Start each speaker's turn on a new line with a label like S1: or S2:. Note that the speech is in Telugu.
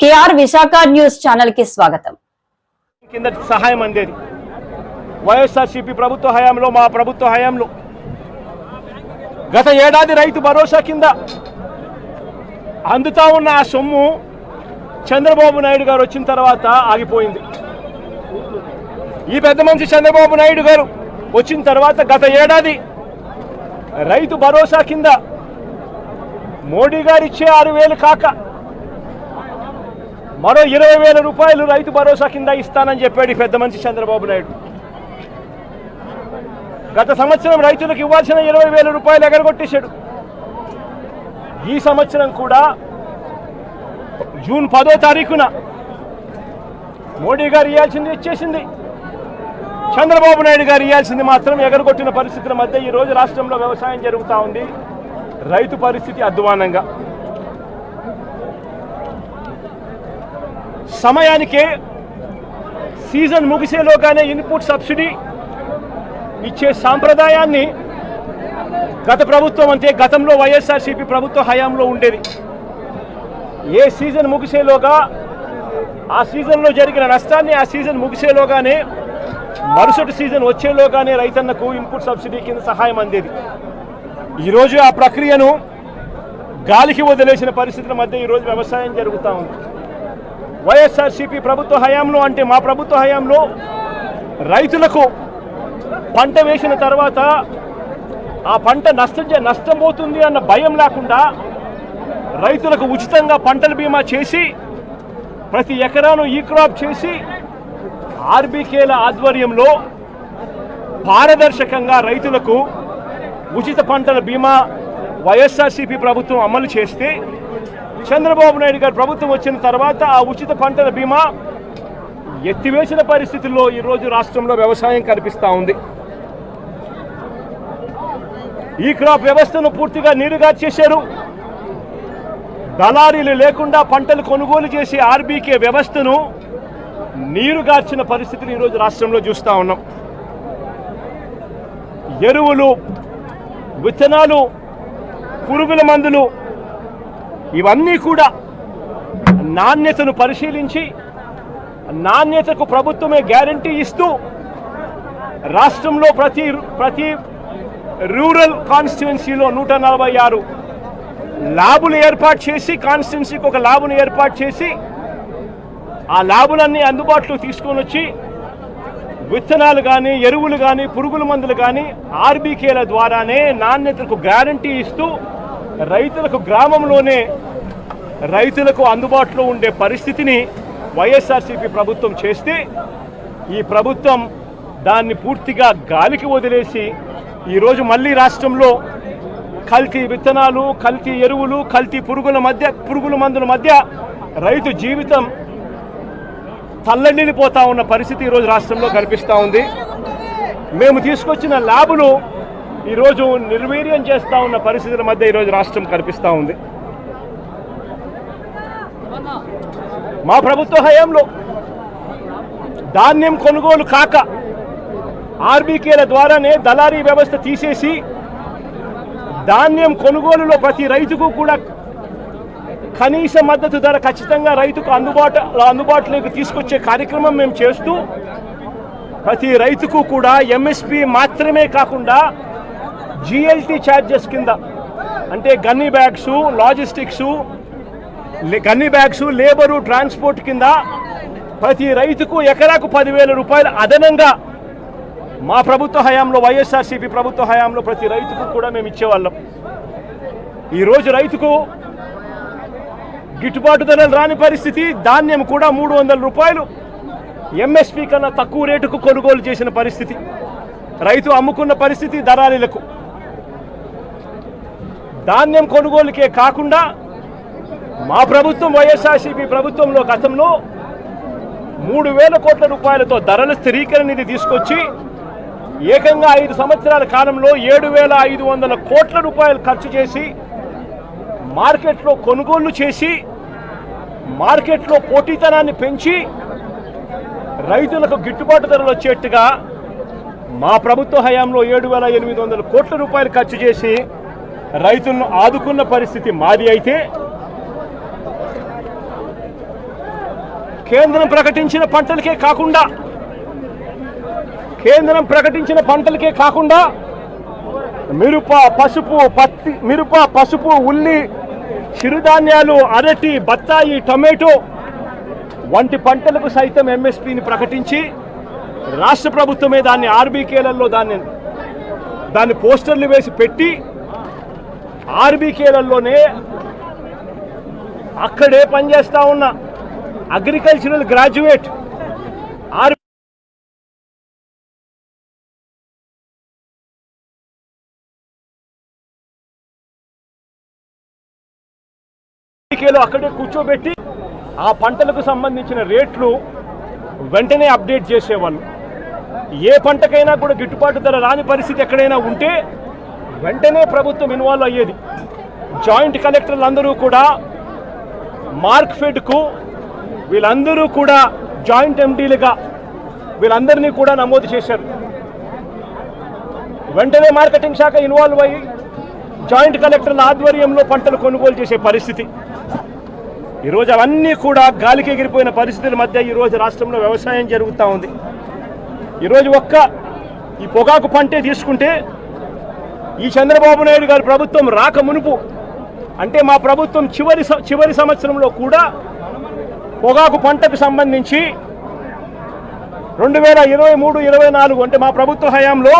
S1: కేఆర్ విశాఖ న్యూస్ ఛానల్కి స్వాగతం.
S2: కింద సహాయం అందేది. వైఎస్ఆర్సీపీ ప్రభుత్వ హయాంలో మా ప్రభుత్వ హయాంలో గత ఏడాది రైతు భరోసా కింద అందుతా ఉన్న ఆ సొమ్ము చంద్రబాబు నాయుడు గారు వచ్చిన తర్వాత ఆగిపోయింది. ఈ పెద్ద మనిషి చంద్రబాబు నాయుడు గారు వచ్చిన తర్వాత గత ఏడాది రైతు భరోసా కింద మోడీ గారు ఇచ్చే ఆరు వేలు కాక మరో ఇరవై వేల రూపాయలు రైతు భరోసా కింద ఇస్తానని చెప్పాడు పెద్ద మనిషి చంద్రబాబు నాయుడు. గత సంవత్సరం రైతులకు ఇవ్వాల్సిన ఇరవై వేల రూపాయలు ఎగరగొట్టేశాడు. ఈ సంవత్సరం కూడా జూన్ పదో తారీఖున మోడీ గారు ఇవ్వాల్సింది ఇచ్చేసింది. చంద్రబాబు నాయుడు గారు ఇవ్వాల్సింది మాత్రం ఎగరగొట్టిన పరిస్థితుల మధ్య ఈ రోజు రాష్ట్రంలో వ్యవసాయం జరుగుతూ ఉంది. రైతు పరిస్థితి అధ్వానంగా సమయానికే సీజన్ ముగిసేలోగానే ఇన్పుట్ సబ్సిడీ ఇచ్చే సాంప్రదాయాన్ని గత ప్రభుత్వం అంటే గతంలో వైఎస్ఆర్సీపీ ప్రభుత్వ హయాంలో ఉండేది. ఏ సీజన్ ముగిసేలోగా ఆ సీజన్లో జరిగిన నష్టాన్ని ఆ సీజన్ ముగిసేలోగానే మరుసటి సీజన్ వచ్చేలోగానే రైతన్నకు ఇన్పుట్ సబ్సిడీ కింద సహాయం అందేది. ఈరోజు ఆ ప్రక్రియను గాలికి వదిలేసిన పరిస్థితుల మధ్య ఈరోజు వ్యవసాయం జరుగుతూ ఉంది. వైఎస్ఆర్సీపీ ప్రభుత్వ హయాంలో అంటే మా ప్రభుత్వ హయాంలో రైతులకు పంట వేసిన తర్వాత ఆ పంట నష్టం నష్టపోతుంది అన్న భయం లేకుండా రైతులకు ఉచితంగా పంటల బీమా చేసి ప్రతి ఎకరాను ఈ క్రాప్ చేసి ఆర్బీకేల ఆధ్వర్యంలో పారదర్శకంగా రైతులకు ఉచిత పంటల బీమా వైఎస్ఆర్సీపీ ప్రభుత్వం అమలు చేస్తే చంద్రబాబు నాయుడు గారి ప్రభుత్వం వచ్చిన తర్వాత ఆ ఉచిత పంటల బీమా ఎత్తివేసిన పరిస్థితుల్లో ఈరోజు రాష్ట్రంలో వ్యవసాయం కనిపిస్తూ ఉంది. ఈ క్రాప్ వ్యవస్థను పూర్తిగా నీరుగా చేశారు. దళారీలు లేకుండా పంటలు కొనుగోలు చేసే ఆర్బీకే వ్యవస్థను నీరుగార్చిన పరిస్థితిని ఈరోజు రాష్ట్రంలో చూస్తూ ఉన్నాం. ఎరువులు విత్తనాలు పురుగుల మందులు ఇవన్నీ కూడా నాణ్యతను పరిశీలించి నాణ్యతకు ప్రభుత్వమే గ్యారంటీ ఇస్తూ రాష్ట్రంలో ప్రతి ప్రతి రూరల్ కాన్స్టిట్యున్సీలో నూట నలభై ఆరు ల్యాబులు ఏర్పాటు చేసి కాన్స్టిట్యున్సీకి ఒక ల్యాబును ఏర్పాటు చేసి ఆ ల్యాబులన్నీ అందుబాటులో తీసుకొని వచ్చి విత్తనాలు కానీ ఎరువులు కానీ పురుగుల మందులు కానీ ఆర్బీకేల ద్వారానే నాణ్యతకు గ్యారంటీ ఇస్తూ రైతులకు గ్రామంలోనే రైతులకు అందుబాటులో ఉండే పరిస్థితిని వైఎస్ఆర్సీపీ ప్రభుత్వం చేస్తే ఈ ప్రభుత్వం దాన్ని పూర్తిగా గాలికి వదిలేసి ఈరోజు మళ్ళీ రాష్ట్రంలో కల్తీ విత్తనాలు కల్తీ ఎరువులు కల్తీ పురుగుల మధ్య పురుగుల మందుల మధ్య రైతు జీవితం తల్లడిల్లిపోతా ఉన్న పరిస్థితి ఈరోజు రాష్ట్రంలో కనిపిస్తూ ఉంది. మేము తీసుకొచ్చిన ల్యాబులు ఈరోజు నిర్వీర్యం చేస్తూ ఉన్న పరిస్థితుల మధ్య ఈరోజు రాష్ట్రం కనిపిస్తూ ఉంది. మా ప్రభుత్వ హయాంలో ధాన్యం కొనుగోలు కాక ఆర్బీకేల ద్వారానే దళారీ వ్యవస్థ తీసేసి ధాన్యం కొనుగోలులో ప్రతి రైతుకు కూడా కనీస మద్దతు ధర ఖచ్చితంగా రైతుకు అందుబాటు అందుబాటులోకి తీసుకొచ్చే కార్యక్రమం మేము చేస్తూ ప్రతి రైతుకు కూడా ఎంఎస్పి మాత్రమే కాకుండా జిఎల్టీ ఛార్జెస్ కింద అంటే gunny bags logistics gunny bags labour transport కింద ప్రతి రైతుకు ఎకరాకు పదివేల రూపాయలు అదనంగా మా ప్రభుత్వ హయాంలో వైఎస్ఆర్సీపీ ప్రభుత్వ హయాంలో ప్రతి రైతుకు కూడా మేము ఇచ్చేవాళ్ళం. ఈరోజు రైతుకు గిట్టుబాటు ధరలు రాని పరిస్థితి ధాన్యం కూడా మూడు వందల రూపాయలు ఎంఎస్పి కన్నా తక్కువ రేటుకు కొనుగోలు చేసిన పరిస్థితి. రైతు అమ్ముకున్న పరిస్థితి దళారీలకు. ధాన్యం కొనుగోలుకే కాకుండా మా ప్రభుత్వం వైఎస్ఆర్సీపీ ప్రభుత్వంలో గతంలో మూడు వేల కోట్ల రూపాయలతో ధరల స్థిరీకరణ నిధి తీసుకొచ్చి ఏకంగా ఐదు సంవత్సరాల కాలంలో ఏడు వేల ఐదు వందల కోట్ల రూపాయలు ఖర్చు చేసి మార్కెట్లో కొనుగోళ్ళు చేసి మార్కెట్లో పోటీతనాన్ని పెంచి రైతులకు గిట్టుబాటు ధరలు వచ్చేట్టుగా మా ప్రభుత్వ హయాంలో ఏడు వేల ఎనిమిది వందల కోట్ల రూపాయలు ఖర్చు చేసి రైతులను ఆదుకున్న పరిస్థితి మాది అయితే కేంద్రం ప్రకటించిన పంటలకే కాకుండా కేంద్రం ప్రకటించిన పంటలకే కాకుండా మిరప పసుపు పత్తి మిరప పసుపు ఉల్లి చిరుధాన్యాలు అరటి బత్తాయి టమాటో వంటి పంటలకు సైతం ఎంఎస్పిని ప్రకటించి రాష్ట్ర ప్రభుత్వమే దాన్ని ఆర్బీకేలలో దాన్ని దాన్ని పోస్టర్లు వేసి పెట్టి ఆర్బీకేలలోనే అక్కడే పనిచేస్తా ఉన్న. అగ్రికల్చరల్ గ్రాడ్యుయేట్ ఆర్ కేలో అక్కడే కూర్చోబెట్టి ఆ పంటలకు సంబంధించిన రేట్లు వెంటనే అప్డేట్ చేసేవాళ్ళు. ఏ పంటకైనా కూడా గిట్టుబాటు ధర రాని పరిస్థితి ఎక్కడైనా ఉంటే వెంటనే ప్రభుత్వం ఇన్వాల్వ్ అయ్యేది. జాయింట్ కలెక్టర్లు అందరూ కూడా మార్క్ ఫెడ్కు వీళ్ళందరూ కూడా జాయింట్ ఎండీలుగా వీళ్ళందరినీ కూడా నమోదు చేశారు. వెంటనే మార్కెటింగ్ శాఖ ఇన్వాల్వ్ అయ్యి జాయింట్ కలెక్టర్ల ఆధ్వర్యంలో పంటలు కొనుగోలు చేసే పరిస్థితి. ఈరోజు అవన్నీ కూడా గాలికి ఎగిరిపోయిన పరిస్థితుల మధ్య ఈరోజు రాష్ట్రంలో వ్యవసాయం జరుగుతూ ఉంది. ఈరోజు ఒక్క ఈ పొగాకు పంటే తీసుకుంటే ఈ చంద్రబాబు నాయుడు గారి ప్రభుత్వం రాక మునుపు అంటే మా ప్రభుత్వం చివరి చివరి సంవత్సరంలో కూడా పొగాకు పంటకు సంబంధించి రెండు వేల ఇరవై మూడు ఇరవై నాలుగు అంటే మా ప్రభుత్వ హయాంలో